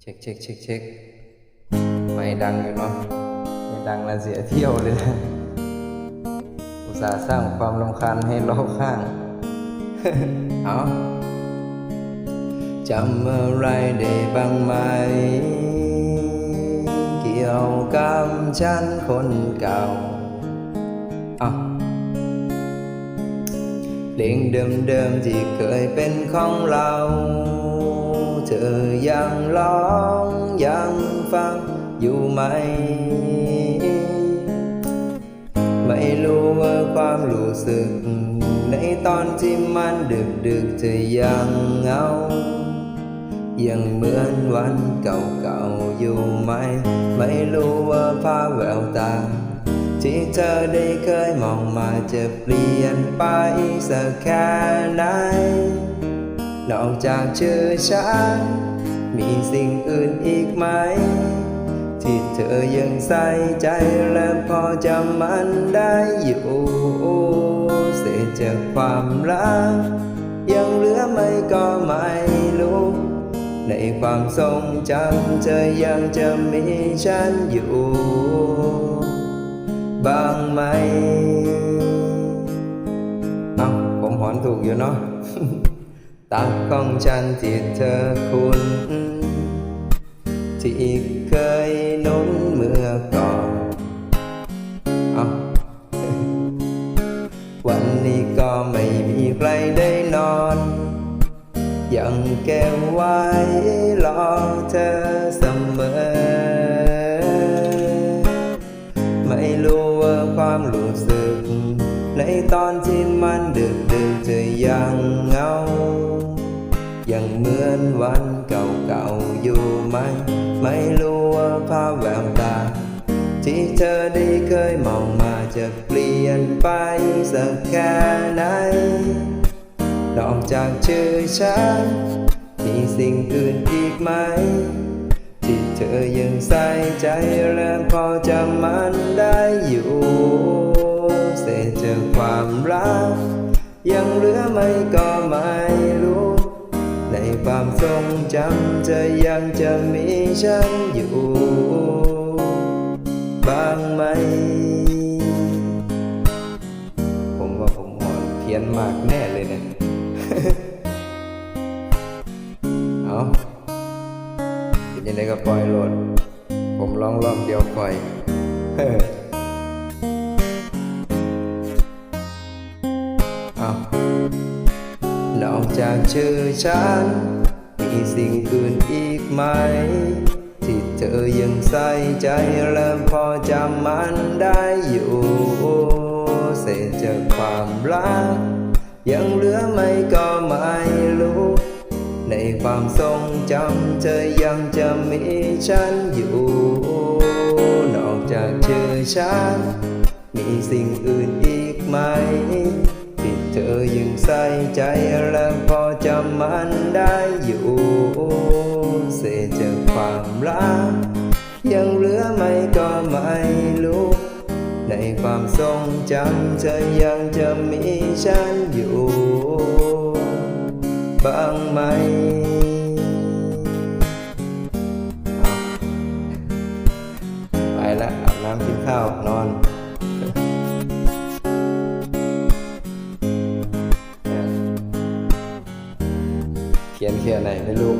เช็คเช็คเช็คเช็คไม่ดังอยู่เนาะไม่ดังแล้วเสียเที่ยวเลยนะอุตส่าห์สร้างความรำคาญให้รอบข้าง เอาจำอะไรได้บ้างไหม เกี่ยวกับฉันคนเก่าเอาเพลงเดิมๆที่เคยเป็นของเรา เธอยังร้องยังฟังอยู่ไหม ไม่รู้ว่าความรู้สึก ในตอนที่มันดึกดึกเธอยังเงา ยังเหมือนวันเก่าๆอยู่ไหม ไม่รู้ว่าภาพแววตาที่เธอได้เคยมองมาจะเปลี่ยนไปสักแค่ไหน นอกจากชื่อฉัน มีสิ่งอื่นอีกไหม ที่เธอยังใส่ใจและพอจำมันได้อยู่เศษจากความรัก ยังเหลือไม่ก็ไม่รู้ในความทรงจำเธอยังจะมีฉันอยู่ บ้างไหม เอาผมหอนถูกอยู่เนาะ ตักของฉันที่เธอคุ้นที่อีกเคยนุนเมื่อก่อนอวันนี้ก็ไม่มีใครได้นอน ยังเก็บไว้รอเธอ ตอนที่มันดึกดึกๆเธอยังเงา ยังเหมือนวันเก่าๆอยู่ไหม ไม่รู้ว่าภาพแววตา ที่เธอได้เคยมองมาจะเปลี่ยนไปสักแค่ไหน นอกจากชื่อฉัน มีสิ่งอื่นอีกไหม ที่เธอยังใส่ใจและพอจำมันได้อยู่ เศษจากความรัก ยังเหลือไม่ก็ไม่รู้ ในความทรงจำเธอยังจะมีฉันอยู่ บ้างไหม ผมว่าผมหอนเพี้ยนมากแน่เลยเนี่ยเอาเป็นยังไงก็ปล่อยโหลด ผมลองรอบเดียวปล่อย อานอกจากชื่อฉัน มีสิ่งอื่นอีกไหม ที่เธอยังใส่ใจและพอจำมันได้อยู่เศษจากความรัก ยังเหลือไม่ก็ไม่รู้ ในความทรงจำเธอยังจะมีฉันอยู่ นอกจากชื่อฉัน มีสิ่งอื่นอีกไหม ยังใส่ใจและพอจำมันได้อยู่เศษจากความรัก ยังเหลือไม่ก็ไม่รู้ ในความทรงจำเธอยังจะมีฉันอยู่ บ้างไหมไปละอาบน้ำกินข้าวนอน เขียนแค่ไหนไม่รู้